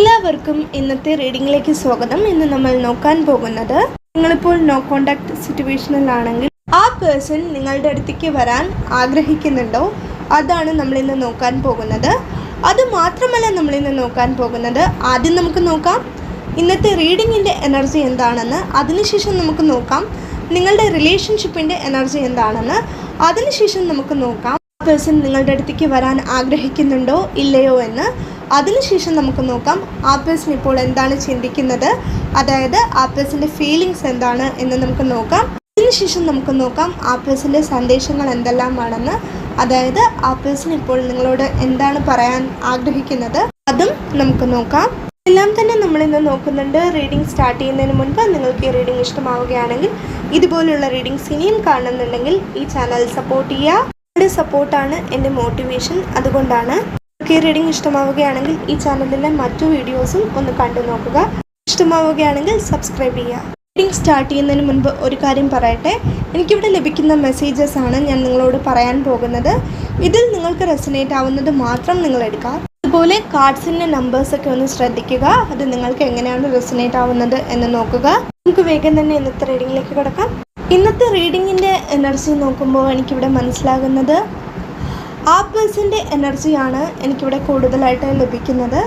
എല്ലാവർക്കും ഇന്നത്തെ റീഡിംഗിലേക്ക് സ്വാഗതം. ഇന്ന് നമ്മൾ നോക്കാൻ പോകുന്നത് നിങ്ങളിപ്പോൾ നോ കോണ്ടാക്ട് സിറ്റുവേഷനിലാണെങ്കിൽ ആ പേഴ്സൺ നിങ്ങളുടെ അടുത്തേക്ക് വരാൻ ആഗ്രഹിക്കുന്നുണ്ടോ? അതാണ് നമ്മളിന്ന് നോക്കാൻ പോകുന്നത്. അത് മാത്രമല്ല നമ്മൾ ഇന്ന് നോക്കാൻ പോകുന്നത് ആദ്യം നമുക്ക് നോക്കാം. ഇന്നത്തെ റീഡിങ്ങിന്റെ എനർജി എന്താണെന്ന് അതിനുശേഷം നമുക്ക് നോക്കാം. നിങ്ങളുടെ റിലേഷൻഷിപ്പിന്റെ എനർജി എന്താണെന്ന് അതിനുശേഷം നമുക്ക് നോക്കാം. പേഴ്സൺ നിങ്ങളുടെ അടുത്തേക്ക് വരാൻ ആഗ്രഹിക്കുന്നുണ്ടോ ഇല്ലയോ എന്ന്. അതിനുശേഷം നമുക്ക് നോക്കാം ആപ്പിൾസിന് ഇപ്പോൾ എന്താണ് ചിന്തിക്കുന്നത്. അതായത് ആപ്പിൾസിന്റെ ഫീലിങ്സ് എന്താണ് എന്ന് നമുക്ക് നോക്കാം. അതിനുശേഷം നമുക്ക് നോക്കാം ആപ്പിൾസിന്റെ സന്ദേശങ്ങൾ എന്തെല്ലാമാണെന്ന്. അതായത് ആപ്പിൾസിന് ഇപ്പോൾ നിങ്ങളോട് എന്താണ് പറയാൻ ആഗ്രഹിക്കുന്നത്. അതും നമുക്ക് നോക്കാം. എല്ലാം തന്നെ നമ്മൾ ഇന്ന് നോക്കുന്നുണ്ട്. റീഡിംഗ് സ്റ്റാർട്ട് ചെയ്യുന്നതിന് മുൻപ് നിങ്ങൾക്ക് ഈ റീഡിംഗ് ഇഷ്ടമാവുകയാണെങ്കിൽ ഇതുപോലുള്ള റീഡിങ്സ് ഇനിയും കാണുന്നുണ്ടെങ്കിൽ ഈ ചാനൽ സപ്പോർട്ട് ചെയ്യുക. നിങ്ങളുടെ സപ്പോർട്ടാണ് എന്റെ മോട്ടിവേഷൻ അതുകൊണ്ടാണ് ഈ റീഡിംഗ് ഇഷ്ടമാവുകയാണെങ്കിൽ ഈ ചാനലിലെ മറ്റു വീഡിയോസും ഒന്ന് കണ്ടു നോക്കുക. ഇഷ്ടമാവുകയാണെങ്കിൽ സബ്സ്ക്രൈബ് ചെയ്യുക. റീഡിംഗ് സ്റ്റാർട്ട് ചെയ്യുന്നതിന് മുൻപ് ഒരു കാര്യം പറയട്ടെ. എനിക്കിവിടെ ലഭിക്കുന്ന മെസ്സേജസ് ആണ് ഞാൻ നിങ്ങളോട് പറയാൻ പോകുന്നത്. ഇതിൽ നിങ്ങൾക്ക് റെസനേറ്റ് ആവുന്നത് മാത്രം നിങ്ങൾ എടുക്കുക. അതുപോലെ കാർഡ്സിന്റെ നമ്പേഴ്സൊക്കെ ഒന്ന് ശ്രദ്ധിക്കുക. അത് നിങ്ങൾക്ക് എങ്ങനെയാണ് റെസനേറ്റ് ആവുന്നത് എന്ന് നോക്കുക. നമുക്ക് വേഗം തന്നെ ഇന്നത്തെ റീഡിങ്ങിലേക്ക് കിടക്കാം. ഇന്നത്തെ റീഡിങ്ങിന്റെ എനർജി നോക്കുമ്പോൾ എനിക്കിവിടെ മനസ്സിലാകുന്നത് ആ പേഴ്സന്റെ എനർജിയാണ് എനിക്കിവിടെ കൂടുതലായിട്ട് ലഭിക്കുന്നത്.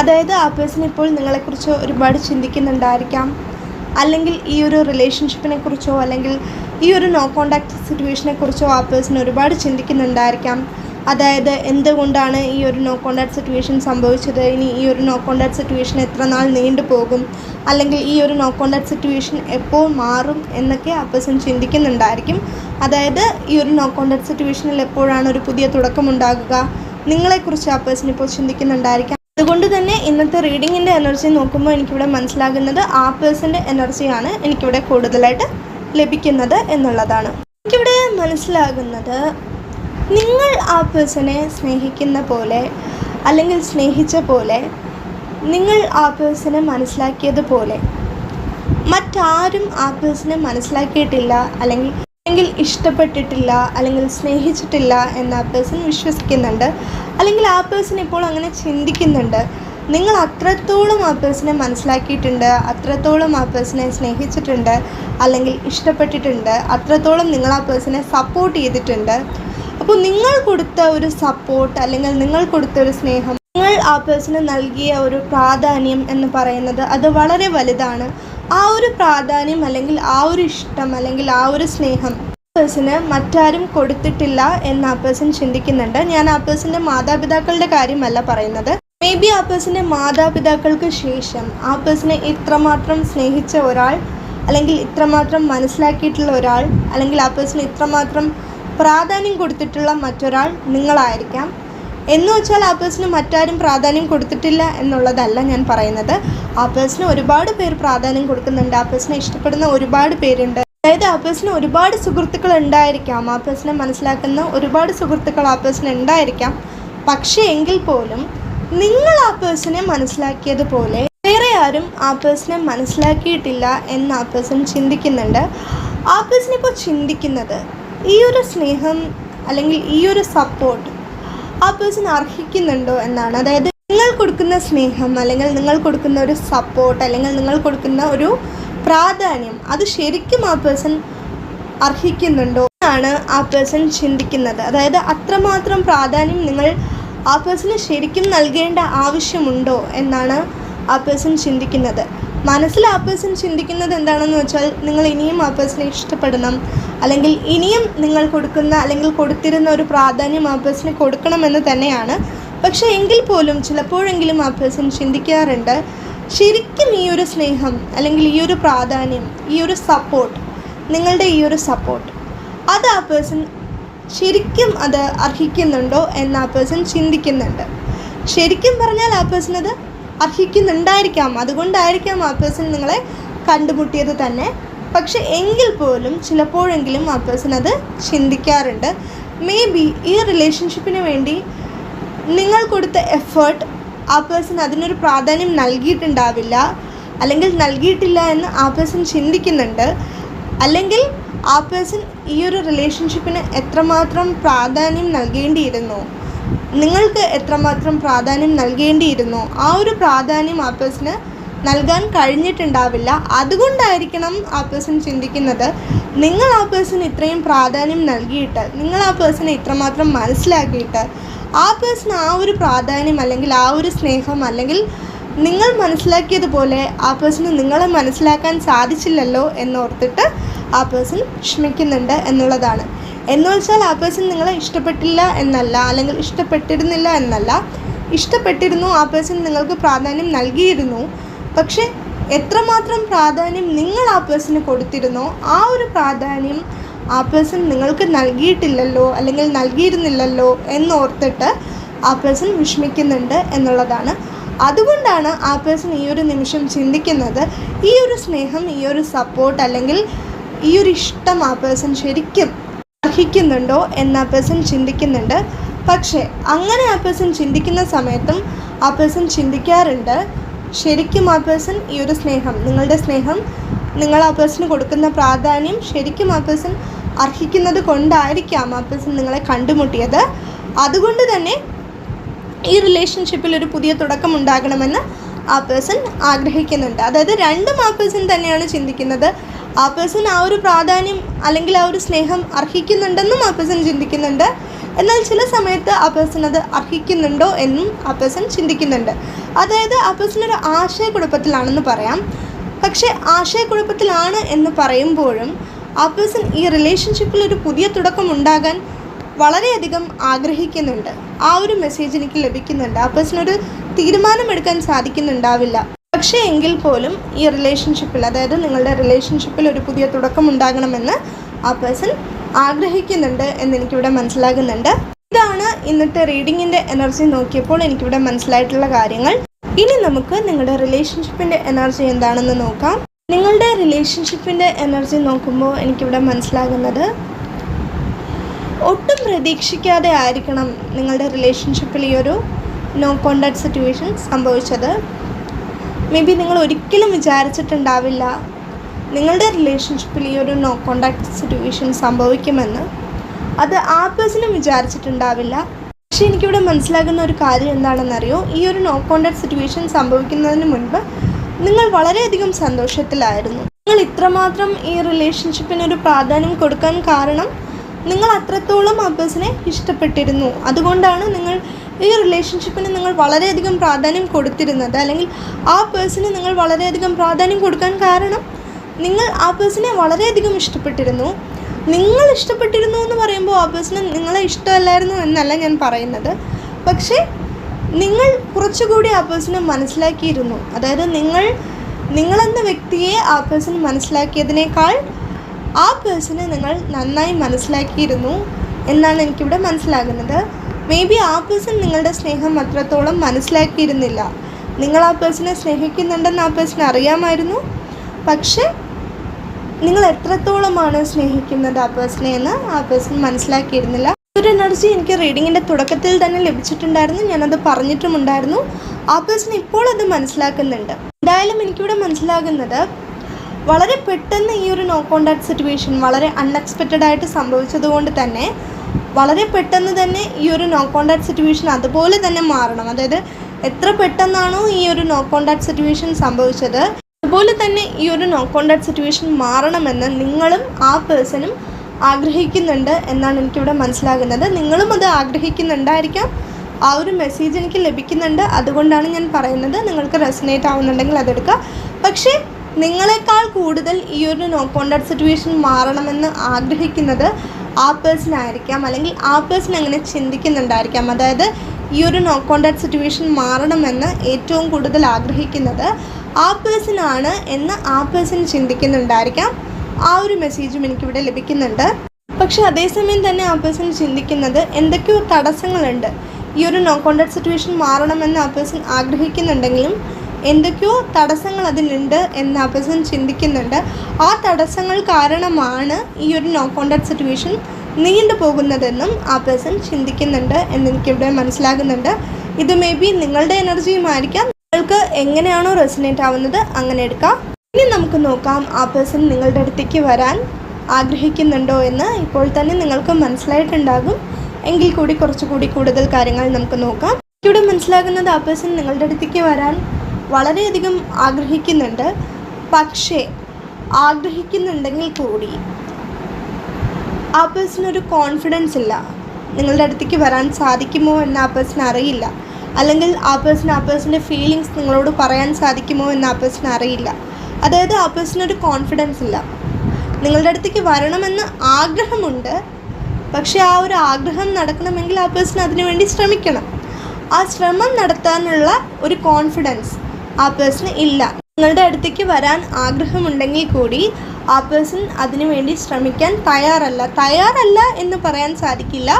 അതായത് ആപ്പിൾസിന് ഇപ്പോൾ നിങ്ങളെക്കുറിച്ച് ഒരുപാട് ചിന്തിക്കുന്നുണ്ടായിരിക്കാം. അല്ലെങ്കിൽ ഈ ഒരു റിലേഷൻഷിപ്പിനെ കുറിച്ചോ അല്ലെങ്കിൽ ഈ ഒരു നോ കോണ്ടാക്ട് സിറ്റുവേഷനെ കുറിച്ചോ ആപ്പിൾസിന് ഒരുപാട് ചിന്തിക്കുന്നുണ്ടായിരിക്കാം. അതായത് എന്തുകൊണ്ടാണ് ഈ ഒരു നോ കോണ്ടാക്ട് സിറ്റുവേഷൻ സംഭവിച്ചത്? ഇനി ഈ ഒരു നോ കോണ്ടാക്ട് സിറ്റുവേഷൻ എത്ര നാൾ നീണ്ടു പോകും? അല്ലെങ്കിൽ ഈ ഒരു നോ കോണ്ടാക്ട് സിറ്റുവേഷൻ എപ്പോൾ മാറും എന്നൊക്കെ ആ പേഴ്സൺ ചിന്തിക്കുന്നുണ്ടായിരിക്കും. അതായത് ഈ ഒരു നോ കോണ്ടാക്ട് സിറ്റുവേഷനിൽ എപ്പോഴാണ് ഒരു പുതിയ തുടക്കമുണ്ടാകുക നിങ്ങളെക്കുറിച്ച് ആ പേഴ്സൺ ഇപ്പോൾ ചിന്തിക്കുന്നുണ്ടായിരിക്കാം. അതുകൊണ്ട് തന്നെ ഇന്നത്തെ റീഡിങ്ങിന്റെ എനർജി നോക്കുമ്പോൾ എനിക്കിവിടെ മനസ്സിലാകുന്നത് ആ പേഴ്സന്റെ എനർജിയാണ് എനിക്കിവിടെ കൂടുതലായിട്ട് ലഭിക്കുന്നത് എന്നുള്ളതാണ്. എനിക്കിവിടെ മനസ്സിലാകുന്നത് നിങ്ങൾ ആ പേഴ്സണെ സ്നേഹിക്കുന്ന പോലെ അല്ലെങ്കിൽ സ്നേഹിച്ച പോലെ നിങ്ങൾ ആ പേഴ്സണെ മനസ്സിലാക്കിയതുപോലെ മറ്റാരും ആ പേഴ്സണെ മനസ്സിലാക്കിയിട്ടില്ല അല്ലെങ്കിൽ അല്ലെങ്കിൽ ഇഷ്ടപ്പെട്ടിട്ടില്ല അല്ലെങ്കിൽ സ്നേഹിച്ചിട്ടില്ല എന്ന് ആ പേഴ്സൺ വിശ്വസിക്കുന്നുണ്ട്. അല്ലെങ്കിൽ ആ പേഴ്സൺ ഇപ്പോൾ അങ്ങനെ ചിന്തിക്കുന്നുണ്ട്. നിങ്ങൾ അത്രത്തോളം ആ പേഴ്സണെ മനസ്സിലാക്കിയിട്ടുണ്ട് അത്രത്തോളം ആ പേഴ്സണെ സ്നേഹിച്ചിട്ടുണ്ട് അല്ലെങ്കിൽ ഇഷ്ടപ്പെട്ടിട്ടുണ്ട് അത്രത്തോളം നിങ്ങൾ ആ പേഴ്സണെ സപ്പോർട്ട് ചെയ്തിട്ടുണ്ട്. അപ്പോൾ നിങ്ങൾ കൊടുത്ത ഒരു സപ്പോർട്ട് അല്ലെങ്കിൽ നിങ്ങൾ കൊടുത്ത ഒരു സ്നേഹം നിങ്ങൾ ആ പേഴ്സണ് നൽകിയ ഒരു പ്രാധാന്യം എന്ന് പറയുന്നത് അത് വളരെ വലുതാണ്. ആ ഒരു പ്രാധാന്യം അല്ലെങ്കിൽ ആ ഒരു ഇഷ്ടം അല്ലെങ്കിൽ ആ ഒരു സ്നേഹം പേഴ്സന് മറ്റാരും കൊടുത്തിട്ടില്ല എന്ന് ആ പേഴ്സൺ ചിന്തിക്കുന്നുണ്ട്. ഞാൻ ആ പേഴ്സന്റെ മാതാപിതാക്കളുടെ കാര്യമല്ല പറയുന്നത്. മേ ബി ആ പേഴ്സന്റെ മാതാപിതാക്കൾക്ക് ശേഷം ആ പേഴ്സണെ ഇത്രമാത്രം സ്നേഹിച്ച ഒരാൾ അല്ലെങ്കിൽ ഇത്രമാത്രം മനസ്സിലാക്കിയിട്ടുള്ള ഒരാൾ അല്ലെങ്കിൽ ആ പേഴ്സൺ ഇത്രമാത്രം പ്രാധാന്യം കൊടുത്തിട്ടുള്ള മറ്റൊരാൾ നിങ്ങളായിരിക്കാം എന്ന് വെച്ചാൽ ആ പേഴ്സണ് മറ്റാരും പ്രാധാന്യം കൊടുത്തിട്ടില്ല എന്നുള്ളതല്ല ഞാൻ പറയുന്നത് ആ പേഴ്സണ് ഒരുപാട് പേർ പ്രാധാന്യം കൊടുക്കുന്നുണ്ട് ആ പേഴ്സണെ ഇഷ്ടപ്പെടുന്ന ഒരുപാട് പേരുണ്ട് അതായത് ആ പേഴ്സണ് ഒരുപാട് സുഹൃത്തുക്കൾ ഉണ്ടായിരിക്കാം ആ പേഴ്സണെ മനസ്സിലാക്കുന്ന ഒരുപാട് സുഹൃത്തുക്കൾ ആ പേഴ്സണ് ഉണ്ടായിരിക്കാം പക്ഷേ എങ്കിൽ പോലും നിങ്ങൾ ആ പേഴ്സണെ മനസ്സിലാക്കിയതുപോലെ വേറെ ആരും ആ പേഴ്സണെ മനസ്സിലാക്കിയിട്ടില്ല എന്ന് ആ പേഴ്സൺ ചിന്തിക്കുന്നുണ്ട് ആ പേഴ്സൺ ചിന്തിക്കുന്നത് ഈ ഒരു സ്നേഹം അല്ലെങ്കിൽ ഈ ഒരു സപ്പോർട്ട് ആ പേഴ്സൺ അർഹിക്കുന്നുണ്ടോ എന്നാണ്. അതായത് നിങ്ങൾ കൊടുക്കുന്ന സ്നേഹം അല്ലെങ്കിൽ നിങ്ങൾ കൊടുക്കുന്ന ഒരു സപ്പോർട്ട് അല്ലെങ്കിൽ നിങ്ങൾ കൊടുക്കുന്ന ഒരു പ്രാധാന്യം അത് ശരിക്കും ആ പേഴ്സൺ അർഹിക്കുന്നുണ്ടോ എന്നാണ് ആ പേഴ്സൺ ചിന്തിക്കുന്നത്. അതായത് അത്രമാത്രം പ്രാധാന്യം നിങ്ങൾ ആ പേഴ്സണ് ശരിക്കും നൽകേണ്ട ആവശ്യമുണ്ടോ എന്നാണ് ആ പേഴ്സൺ ചിന്തിക്കുന്നത്. മനസ്സിൽ ആ പേഴ്സൺ ചിന്തിക്കുന്നത് എന്താണെന്ന് വെച്ചാൽ നിങ്ങൾ ഇനിയും ആ പേഴ്സണെ ഇഷ്ടപ്പെടണം. അല്ലെങ്കിൽ ഇനിയും നിങ്ങൾ കൊടുക്കുന്ന അല്ലെങ്കിൽ കൊടുത്തിരുന്ന ഒരു പ്രാധാന്യം ആ പേഴ്സണെ കൊടുക്കണമെന്ന് തന്നെയാണ്. പക്ഷേ എങ്കിൽ പോലും ചിലപ്പോഴെങ്കിലും ആ പേഴ്സൺ ചിന്തിക്കാറുണ്ട് ശരിക്കും ഈ ഒരു സ്നേഹം അല്ലെങ്കിൽ ഈ ഒരു പ്രാധാന്യം ഈ ഒരു സപ്പോർട്ട് നിങ്ങളുടെ ഈ ഒരു സപ്പോർട്ട് അത് ആ പേഴ്സൺ ശരിക്കും അത് അർഹിക്കുന്നുണ്ടോ? എന്ന് ആ പേഴ്സൺ ചിന്തിക്കുന്നുണ്ട്. ശരിക്കും പറഞ്ഞാൽ ആ പേഴ്സൺ അത് അർഹിക്കുന്നുണ്ടായിരിക്കാം. അതുകൊണ്ടായിരിക്കാം ആ പേഴ്സൺ നിങ്ങളെ കണ്ടുമുട്ടിയത് തന്നെ. പക്ഷെ എങ്കിൽ പോലും ചിലപ്പോഴെങ്കിലും ആ പേഴ്സൺ അത് ചിന്തിക്കാറുണ്ട്. മേ ബി ഈ റിലേഷൻഷിപ്പിന് വേണ്ടി നിങ്ങൾ കൊടുത്ത എഫേർട്ട് ആ പേഴ്സൺ അതിനൊരു പ്രാധാന്യം നൽകിയിട്ടുണ്ടാവില്ല. അല്ലെങ്കിൽ നൽകിയിട്ടില്ല എന്ന് ആ പേഴ്സൺ ചിന്തിക്കുന്നുണ്ട്. അല്ലെങ്കിൽ ആ പേഴ്സൺ ഈ ഒരു റിലേഷൻഷിപ്പിന് എത്രമാത്രം പ്രാധാന്യം നൽകേണ്ടിയിരുന്നു? നിങ്ങൾക്ക് എത്രമാത്രം പ്രാധാന്യം നൽകേണ്ടിയിരുന്നോ? ആ ഒരു പ്രാധാന്യം ആ നൽകാൻ കഴിഞ്ഞിട്ടുണ്ടാവില്ല. അതുകൊണ്ടായിരിക്കണം ആ പേഴ്സൺ ചിന്തിക്കുന്നത് നിങ്ങൾ ആ പേഴ്സൺ ഇത്രയും പ്രാധാന്യം നൽകിയിട്ട് നിങ്ങൾ ആ പേഴ്സണെ ഇത്രമാത്രം മനസ്സിലാക്കിയിട്ട് ആ പേഴ്സൺ ആ ഒരു പ്രാധാന്യം അല്ലെങ്കിൽ ആ ഒരു സ്നേഹം അല്ലെങ്കിൽ നിങ്ങൾ മനസ്സിലാക്കിയതുപോലെ ആ പേഴ്സണ് നിങ്ങളെ മനസ്സിലാക്കാൻ സാധിച്ചില്ലല്ലോ എന്നോർത്തിട്ട് ആ പേഴ്സൺ ക്ഷമിക്കുന്നുണ്ട് എന്നുള്ളതാണ്. എന്ന് വെച്ചാൽ ആ പേഴ്സൺ നിങ്ങളെ ഇഷ്ടപ്പെട്ടില്ല എന്നല്ല അല്ലെങ്കിൽ ഇഷ്ടപ്പെട്ടിരുന്നില്ല എന്നല്ല. ഇഷ്ടപ്പെട്ടിരുന്നു ആ പേഴ്സൺ നിങ്ങൾക്ക് പ്രാധാന്യം നൽകിയിരുന്നു. പക്ഷേ എത്രമാത്രം പ്രാധാന്യം നിങ്ങൾ ആ പേഴ്സണ് കൊടുത്തിരുന്നോ ആ ഒരു പ്രാധാന്യം ആ പേഴ്സൺ നിങ്ങൾക്ക് നൽകിയിട്ടില്ലല്ലോ അല്ലെങ്കിൽ നൽകിയിരുന്നില്ലല്ലോ എന്നോർത്തിട്ട് ആ പേഴ്സൺ വിഷമിക്കുന്നുണ്ട് എന്നുള്ളതാണ്. അതുകൊണ്ടാണ് ആ പേഴ്സൺ ഈ ഒരു നിമിഷം ചിന്തിക്കുന്നത് ഈ ഒരു സ്നേഹം ഈ ഒരു സപ്പോർട്ട് അല്ലെങ്കിൽ ഈ ഒരു ഇഷ്ടം ആ പേഴ്സൺ ശരിക്കും അർഹിക്കുന്നുണ്ടോ എന്ന് ആ പേഴ്സൺ ചിന്തിക്കുന്നുണ്ട്. പക്ഷേ അങ്ങനെ ആ പേഴ്സൺ ചിന്തിക്കുന്ന സമയത്തും ആ പേഴ്സൺ ചിന്തിക്കാറുണ്ട്. ശരിക്കും ആ പേഴ്സൺ ഈ ഒരു സ്നേഹം നിങ്ങളുടെ സ്നേഹം നിങ്ങൾ ആ പേഴ്സണ് കൊടുക്കുന്ന പ്രാധാന്യം ശരിക്കും ആ പേഴ്സൺ അർഹിക്കുന്നത് കൊണ്ടായിരിക്കാം ആ പേഴ്സൺ നിങ്ങളെ കണ്ടുമുട്ടിയത്. അതുകൊണ്ട് തന്നെ ഈ റിലേഷൻഷിപ്പിൽ ഒരു പുതിയ തുടക്കം ഉണ്ടാകണമെന്ന് ആ പേഴ്സൺ ആഗ്രഹിക്കുന്നുണ്ട്. അതായത് രണ്ടും ആ പേഴ്സൺ തന്നെയാണ് ചിന്തിക്കുന്നത്. ആ പേഴ്സൺ ആ ഒരു പ്രാധാന്യം അല്ലെങ്കിൽ ആ ഒരു സ്നേഹം അർഹിക്കുന്നുണ്ടെന്നും ആ പേഴ്സൺ ചിന്തിക്കുന്നുണ്ട്. എന്നാൽ ചില സമയത്ത് ആ പേഴ്സൺ അത് അർഹിക്കുന്നുണ്ടോ എന്നും ആ പേഴ്സൺ ചിന്തിക്കുന്നുണ്ട്. അതായത് ആ പേഴ്സൺ ഒരു ആശയക്കുഴപ്പത്തിലാണെന്ന് പറയാം. പക്ഷേ ആശയക്കുഴപ്പത്തിലാണ് എന്ന് പറയുമ്പോഴും ആ പേഴ്സൺ ഈ റിലേഷൻഷിപ്പിൽ ഒരു പുതിയ തുടക്കം ഉണ്ടാകാൻ വളരെയധികം ആഗ്രഹിക്കുന്നുണ്ട്. ആ ഒരു മെസ്സേജ് എനിക്ക് ലഭിക്കുന്നുണ്ട്. ആ പേഴ്സൺ ഒരു തീരുമാനമെടുക്കാൻ സാധിക്കുന്നുണ്ടാവില്ല. പക്ഷേ എങ്കിൽ പോലും ഈ റിലേഷൻഷിപ്പിൽ അതായത് നിങ്ങളുടെ റിലേഷൻഷിപ്പിൽ ഒരു പുതിയ തുടക്കം ഉണ്ടാകണമെന്ന് ആ പേഴ്സൺ ആഗ്രഹിക്കുന്നുണ്ട് എന്ന് എനിക്കിവിടെ മനസ്സിലാകുന്നുണ്ട്. ഇതാണ് ഇന്നത്തെ റീഡിങ്ങിന്റെ എനർജി നോക്കിയപ്പോൾ എനിക്കിവിടെ മനസ്സിലായിട്ടുള്ള കാര്യങ്ങൾ. ഇനി നമുക്ക് നിങ്ങളുടെ റിലേഷൻഷിപ്പിന്റെ എനർജി എന്താണെന്ന് നോക്കാം. നിങ്ങളുടെ റിലേഷൻഷിപ്പിന്റെ എനർജി നോക്കുമ്പോൾ എനിക്കിവിടെ മനസ്സിലാകുന്നത് ഒട്ടും പ്രതീക്ഷിക്കാതെ ആയിരിക്കണം നിങ്ങളുടെ റിലേഷൻഷിപ്പിൽ ഈ ഒരു നോ കോണ്ടാക്ട് സിറ്റുവേഷൻ സംഭവിച്ചത്. മേ ബി നിങ്ങൾ ഒരിക്കലും വിചാരിച്ചിട്ടുണ്ടാവില്ല. നിങ്ങളുടെ റിലേഷൻഷിപ്പിൽ ഈ ഒരു നോ കോണ്ടാക്ട് സിറ്റുവേഷൻ സംഭവിക്കുമെന്ന്. അത് ആ പേഴ്സണും വിചാരിച്ചിട്ടുണ്ടാവില്ല. പക്ഷേ എനിക്കിവിടെ മനസ്സിലാകുന്ന ഒരു കാര്യം എന്താണെന്നറിയോ? ഈ ഒരു നോ കോണ്ടാക്ട് സിറ്റുവേഷൻ സംഭവിക്കുന്നതിന് മുൻപ് നിങ്ങൾ വളരെയധികം സന്തോഷത്തിലായിരുന്നു. നിങ്ങൾ ഇത്രമാത്രം ഈ റിലേഷൻഷിപ്പിന് ഒരു പ്രാധാന്യം കൊടുക്കാൻ കാരണം നിങ്ങൾ അത്രത്തോളം ആ പേഴ്സണെ ഇഷ്ടപ്പെട്ടിരുന്നു. അതുകൊണ്ടാണ് നിങ്ങൾ ഈ റിലേഷൻഷിപ്പിന് നിങ്ങൾ വളരെയധികം പ്രാധാന്യം കൊടുത്തിരുന്നത്? അല്ലെങ്കിൽ ആ പേഴ്സണ് നിങ്ങൾ വളരെയധികം പ്രാധാന്യം കൊടുക്കാൻ കാരണം നിങ്ങൾ ആ പേഴ്സണെ വളരെയധികം ഇഷ്ടപ്പെട്ടിരുന്നു. നിങ്ങൾ ഇഷ്ടപ്പെട്ടിരുന്നു എന്ന് പറയുമ്പോൾ ആ പേഴ്സണ് നിങ്ങളെ ഇഷ്ടമല്ലായിരുന്നു എന്നല്ല ഞാൻ പറയുന്നത്. പക്ഷേ നിങ്ങൾ കുറച്ചുകൂടി ആ പേഴ്സണെ മനസ്സിലാക്കിയിരുന്നു. അതായത് നിങ്ങൾ നിങ്ങളെന്ന വ്യക്തിയെ ആ പേഴ്സൺ മനസ്സിലാക്കിയതിനേക്കാൾ ആ പേഴ്സണെ നിങ്ങൾ നന്നായി മനസ്സിലാക്കിയിരുന്നു എന്നാണ് എനിക്കിവിടെ മനസ്സിലാകുന്നത്. മേ ബി ആ പേഴ്സൺ നിങ്ങളുടെ സ്നേഹം അത്രത്തോളം മനസ്സിലാക്കിയിരുന്നില്ല. നിങ്ങൾ ആ പേഴ്സണെ സ്നേഹിക്കുന്നുണ്ടെന്ന് ആ പേഴ്സൺ അറിയാമായിരുന്നു. പക്ഷേ നിങ്ങൾ എത്രത്തോളമാണ് സ്നേഹിക്കുന്നത് ആ പേഴ്സണെ എന്ന് ആ പേഴ്സൺ മനസ്സിലാക്കിയിരുന്നില്ല. ഒരു എനർജി എനിക്ക് റീഡിങ്ങിന്റെ തുടക്കത്തിൽ തന്നെ ലഭിച്ചിട്ടുണ്ടായിരുന്നു. ഞാനത് പറഞ്ഞിട്ടുമുണ്ടായിരുന്നു. ആ പേഴ്സൺ ഇപ്പോൾ അത് മനസ്സിലാക്കുന്നുണ്ട്. എന്തായാലും എനിക്കിവിടെ മനസ്സിലാകുന്നത് വളരെ പെട്ടെന്ന് ഈ ഒരു നോ കോണ്ടാക്ട് സിറ്റുവേഷൻ വളരെ അൺഎക്സ്പെക്റ്റഡ് ആയിട്ട് സംഭവിച്ചതുകൊണ്ട് തന്നെ വളരെ പെട്ടെന്ന് തന്നെ ഈ ഒരു നോ കോണ്ടാക്ട് സിറ്റുവേഷൻ അതുപോലെ തന്നെ മാറണം. അതായത് എത്ര പെട്ടെന്നാണോ ഈ ഒരു നോ കോണ്ടാക്ട് സിറ്റുവേഷൻ സംഭവിച്ചത് അതുപോലെ തന്നെ ഈ ഒരു നോ കോണ്ടാക്ട് സിറ്റുവേഷൻ മാറണമെന്ന് നിങ്ങളും ആ പേഴ്സണും ആഗ്രഹിക്കുന്നുണ്ട് എന്നാണ് എനിക്കിവിടെ മനസ്സിലാകുന്നത്. നിങ്ങളും അത് ആഗ്രഹിക്കുന്നുണ്ടായിരിക്കാം. ആ ഒരു മെസ്സേജ് എനിക്ക് ലഭിക്കുന്നുണ്ട്. അതുകൊണ്ടാണ് ഞാൻ പറയുന്നത്. നിങ്ങൾക്ക് റെസനേറ്റ് ആവുന്നുണ്ടെങ്കിൽ അതെടുക്കുക. പക്ഷേ നിങ്ങളെക്കാൾ കൂടുതൽ ഈ ഒരു നോ കോണ്ടാക്ട് സിറ്റുവേഷൻ മാറണമെന്ന് ആഗ്രഹിക്കുന്നത് ആ പേഴ്സൺ ആയിരിക്കാം അല്ലെങ്കിൽ ആ പേഴ്സൺ അങ്ങനെ ചിന്തിക്കുന്നുണ്ടായിരിക്കാം. അതായത് ഈ ഒരു നോ കോണ്ടാക്ട് സിറ്റുവേഷൻ മാറണമെന്ന് ഏറ്റവും കൂടുതൽ ആഗ്രഹിക്കുന്നത് ആ പേഴ്സൺ ആണ് എന്ന് ആ പേഴ്സൺ ചിന്തിക്കുന്നുണ്ടായിരിക്കാം. ആ ഒരു മെസ്സേജും എനിക്കിവിടെ ലഭിക്കുന്നുണ്ട്. പക്ഷേ അതേസമയം തന്നെ ആ പേഴ്സൺ ചിന്തിക്കുന്നത് എന്തൊക്കെയോ തടസ്സങ്ങളുണ്ട്. ഈ ഒരു നോ കോണ്ടാക്ട് സിറ്റുവേഷൻ മാറണമെന്ന് ആ പേഴ്സൺ ആഗ്രഹിക്കുന്നുണ്ടെങ്കിലും എന്തൊക്കെയോ തടസ്സങ്ങൾ അതിലുണ്ട് എന്ന് ആ ചിന്തിക്കുന്നുണ്ട്. ആ തടസ്സങ്ങൾ കാരണമാണ് ഈ ഒരു നോ കോണ്ടാക്ട് സിറ്റുവേഷൻ നീണ്ടു പോകുന്നതെന്നും ആ പേഴ്സൺ ചിന്തിക്കുന്നുണ്ട് എന്ന് എനിക്കിവിടെ മനസ്സിലാകുന്നുണ്ട്. ഇത് മേ ബി നിങ്ങളുടെ എനർജിയുമായിരിക്കാം നിങ്ങൾക്ക് എങ്ങനെയാണോ റെസിനേറ്റ് ആവുന്നത് അങ്ങനെ എടുക്കാം. ഇനി നമുക്ക് നോക്കാം ആ പേഴ്സൺ നിങ്ങളുടെ അടുത്തേക്ക് വരാൻ ആഗ്രഹിക്കുന്നുണ്ടോ എന്ന്. ഇപ്പോൾ തന്നെ നിങ്ങൾക്ക് മനസ്സിലായിട്ടുണ്ടാകും. എങ്കിൽ കൂടി കുറച്ചുകൂടി കൂടുതൽ കാര്യങ്ങൾ നമുക്ക് നോക്കാം. ഇവിടെ മനസ്സിലാകുന്നത് ആ പേഴ്സൺ നിങ്ങളുടെ അടുത്തേക്ക് വരാൻ വളരെയധികം ആഗ്രഹിക്കുന്നുണ്ട്. പക്ഷേ ആഗ്രഹിക്കുന്നുണ്ടെങ്കിൽ കൂടി ആ പേഴ്സണൊരു കോൺഫിഡൻസ് ഇല്ല. നിങ്ങളുടെ അടുത്തേക്ക് വരാൻ സാധിക്കുമോ എന്ന് ആ പേഴ്സൺ അറിയില്ല. അല്ലെങ്കിൽ ആ പേഴ്സൺ ആ പേഴ്സന്റെ ഫീലിങ്സ് നിങ്ങളോട് പറയാൻ സാധിക്കുമോ എന്ന് ആ പേഴ്സൺ അറിയില്ല. അതായത് ആ പേഴ്സണൊരു കോൺഫിഡൻസ് ഇല്ല. നിങ്ങളുടെ അടുത്തേക്ക് വരണമെന്ന് ആഗ്രഹമുണ്ട്. പക്ഷേ ആ ഒരു ആഗ്രഹം നടക്കണമെങ്കിൽ ആ പേഴ്സൺ അതിനുവേണ്ടി ശ്രമിക്കണം. ആ ശ്രമം നടത്താനുള്ള ഒരു കോൺഫിഡൻസ് ആ പേഴ്സൺ ഇല്ല. നിങ്ങളുടെ അടുത്തേക്ക് വരാൻ ആഗ്രഹമുണ്ടെങ്കിൽ കൂടി ആ പേഴ്സൺ അതിനു വേണ്ടി ശ്രമിക്കാൻ തയ്യാറല്ല. തയ്യാറല്ല എന്ന് പറയാൻ സാധിക്കില്ല.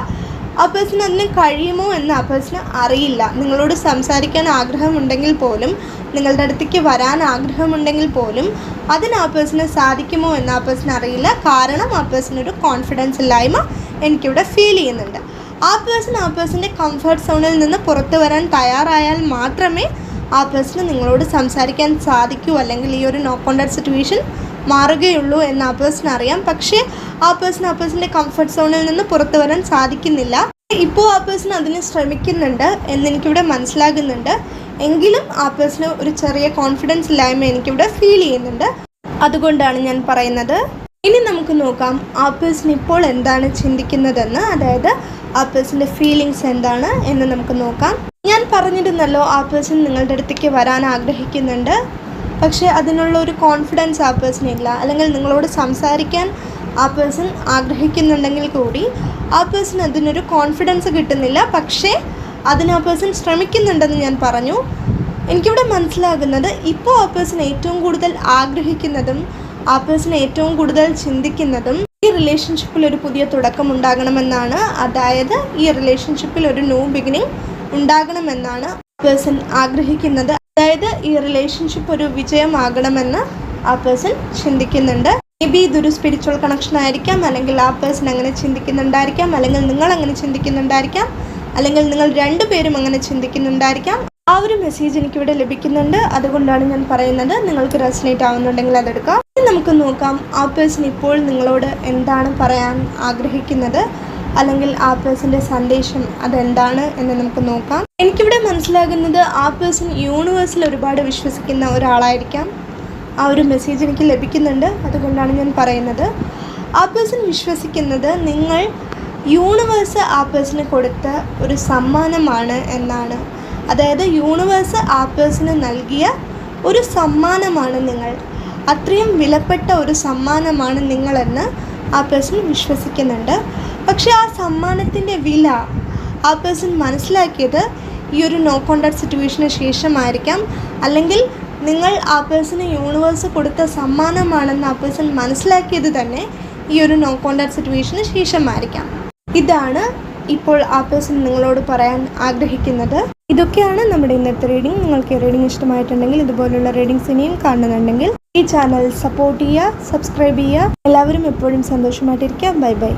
ആ പേഴ്സൺ അതിന് കഴിയുമോ എന്ന് ആ പേഴ്സണ് അറിയില്ല. നിങ്ങളോട് സംസാരിക്കാൻ ആഗ്രഹമുണ്ടെങ്കിൽ പോലും നിങ്ങളുടെ അടുത്തേക്ക് വരാൻ ആഗ്രഹമുണ്ടെങ്കിൽ പോലും അതിന് ആ പേഴ്സണ് സാധിക്കുമോ എന്ന് ആ പേഴ്സൺ അറിയില്ല. കാരണം ആ പേഴ്സണൊരു കോൺഫിഡൻസ് ഇല്ലായ്മ എനിക്കിവിടെ ഫീൽ ചെയ്യുന്നുണ്ട്. ആ പേഴ്സൺ ആ പേഴ്സന്റെ കംഫർട്ട് സോണിൽ നിന്ന് പുറത്തു വരാൻ തയ്യാറായാൽ മാത്രമേ ആ പേഴ്സണ് നിങ്ങളോട് സംസാരിക്കാൻ സാധിക്കൂ അല്ലെങ്കിൽ ഈ ഒരു നോ കോണ്ടാക്ട് സിറ്റുവേഷൻ മാറുകയുള്ളൂ എന്ന് ആ പേഴ്സൺ അറിയാം. പക്ഷേ ആ പേഴ്സൺ ആ പേഴ്സന്റെ കംഫർട്ട് സോണിൽ നിന്ന് പുറത്തു വരാൻ സാധിക്കുന്നില്ല. ഇപ്പോൾ ആ പേഴ്സൺ അതിന് ശ്രമിക്കുന്നുണ്ട് എന്നെനിക്കിവിടെ മനസ്സിലാകുന്നുണ്ട്. എങ്കിലും ആ പേഴ്സണ് ഒരു ചെറിയ കോൺഫിഡൻസ് ഇല്ലായ്മ എനിക്കിവിടെ ഫീൽ ചെയ്യുന്നുണ്ട്. അതുകൊണ്ടാണ് ഞാൻ പറയുന്നത്. ഇനി നമുക്ക് നോക്കാം ആ പേഴ്സൺ ഇപ്പോൾ എന്താണ് ചിന്തിക്കുന്നതെന്ന്. അതായത് ആ പേഴ്സന്റെ ഫീലിങ്സ് എന്താണ് എന്ന് നമുക്ക് നോക്കാം. ഞാൻ പറഞ്ഞിരുന്നല്ലോ ആപ്പിൾസിന് നിങ്ങളുടെ അടുത്തേക്ക് വരാൻ ആഗ്രഹിക്കുന്നുണ്ട്. പക്ഷേ അതിനുള്ള ഒരു കോൺഫിഡൻസ് ആ അല്ലെങ്കിൽ നിങ്ങളോട് സംസാരിക്കാൻ ആ പേഴ്സൺ ആഗ്രഹിക്കുന്നുണ്ടെങ്കിൽ കൂടി ആ പേഴ്സൺ അതിനൊരു കോൺഫിഡൻസ് കിട്ടുന്നില്ല. പക്ഷേ അതിന് ആ പേഴ്സൺ ശ്രമിക്കുന്നുണ്ടെന്ന് ഞാൻ പറഞ്ഞു. എനിക്കിവിടെ മനസ്സിലാകുന്നത് ഇപ്പോൾ ആ പേഴ്സൺ ഏറ്റവും കൂടുതൽ ആഗ്രഹിക്കുന്നതും ആ പേഴ്സൺ ഏറ്റവും കൂടുതൽ ചിന്തിക്കുന്നതും റിലേഷൻഷിപ്പിൽ ഒരു പുതിയ തുടക്കം ഉണ്ടാകണമെന്നാണ്. അതായത് ഈ റിലേഷൻഷിപ്പിൽ ഒരു ന്യൂ ബിഗിനിങ് ഉണ്ടാകണമെന്നാണ് പേഴ്സൺ ആഗ്രഹിക്കുന്നത്. അതായത് ഈ റിലേഷൻഷിപ്പ് ഒരു വിജയമാകണമെന്ന് ആ പേഴ്സൺ ചിന്തിക്കുന്നുണ്ട്. മേ ബി ഇതൊരു സ്പിരിച്വൽ കണക്ഷൻ ആയിരിക്കാം അല്ലെങ്കിൽ ആ പേഴ്സൺ അങ്ങനെ ചിന്തിക്കുന്നുണ്ടായിരിക്കാം അല്ലെങ്കിൽ നിങ്ങൾ അങ്ങനെ ചിന്തിക്കുന്നുണ്ടായിരിക്കാം അല്ലെങ്കിൽ നിങ്ങൾ രണ്ടുപേരും അങ്ങനെ ചിന്തിക്കുന്നുണ്ടായിരിക്കാം. ആ ഒരു മെസ്സേജ് എനിക്കിവിടെ ലഭിക്കുന്നുണ്ട്. അതുകൊണ്ടാണ് ഞാൻ പറയുന്നത്. നിങ്ങൾക്ക് റെസിനേറ്റ് ആവുന്നുണ്ടെങ്കിൽ അതെടുക്കാം. ഇനി നമുക്ക് നോക്കാം ആ പേഴ്സൺ ഇപ്പോൾ നിങ്ങളോട് എന്താണ് പറയാൻ ആഗ്രഹിക്കുന്നത്? അല്ലെങ്കിൽ ആ പേഴ്സന്റെ സന്ദേശം അതെന്താണ് എന്ന് നമുക്ക് നോക്കാം. എനിക്കിവിടെ മനസ്സിലാകുന്നത് ആ പേഴ്സൺ യൂണിവേഴ്സിൽ ഒരുപാട് വിശ്വസിക്കുന്ന ഒരാളായിരിക്കാം. ആ ഒരു മെസ്സേജ് എനിക്ക് ലഭിക്കുന്നുണ്ട്. അതുകൊണ്ടാണ് ഞാൻ പറയുന്നത്. ആ പേഴ്സൺ വിശ്വസിക്കുന്നത് നിങ്ങൾ യൂണിവേഴ്സ് ആ പേഴ്സണ് കൊടുത്ത ഒരു സമ്മാനമാണ് എന്നാണ്. അതായത് യൂണിവേഴ്സ് ആ പേഴ്സണ് നൽകിയ ഒരു സമ്മാനമാണ് നിങ്ങൾ അത്രയും വിലപ്പെട്ട ഒരു സമ്മാനമാണ് നിങ്ങളെന്ന് ആ പേഴ്സൺ വിശ്വസിക്കുന്നുണ്ട്. പക്ഷേ ആ സമ്മാനത്തിന്റെ വില ആ പേഴ്സൺ മനസ്സിലാക്കിയത് ഈ ഒരു നോ കോണ്ടാക്ട് സിറ്റുവേഷന് ശേഷമായിരിക്കാം. അല്ലെങ്കിൽ നിങ്ങൾ ആ പേഴ്സണ് യൂണിവേഴ്സ് കൊടുത്ത സമ്മാനമാണെന്ന് ആ പേഴ്സൺ മനസ്സിലാക്കിയത് തന്നെ ഈ ഒരു നോ കോണ്ടാക്ട് സിറ്റുവേഷന് ശേഷമായിരിക്കാം. ഇതാണ് ഇപ്പോൾ ആ പേഴ്സൺ നിങ്ങളോട് പറയാൻ ആഗ്രഹിക്കുന്നത്. ഇതൊക്കെയാണ് നമ്മുടെ ഇന്നത്തെ റീഡിംഗ് നിങ്ങൾക്ക് റീഡിംഗ് ഇഷ്ടമായിട്ടുണ്ടെങ്കിൽ ഇതുപോലുള്ള റീഡിങ്സ് ഇനിയും കാണുന്നുണ്ടെങ്കിൽ ഈ ചാനൽ സപ്പോർട്ട് ചെയ്യുക സബ്സ്ക്രൈബ് ചെയ്യുക. എല്ലാവരും എപ്പോഴും സന്തോഷമായിട്ടിരിക്കുക ബൈ ബൈ.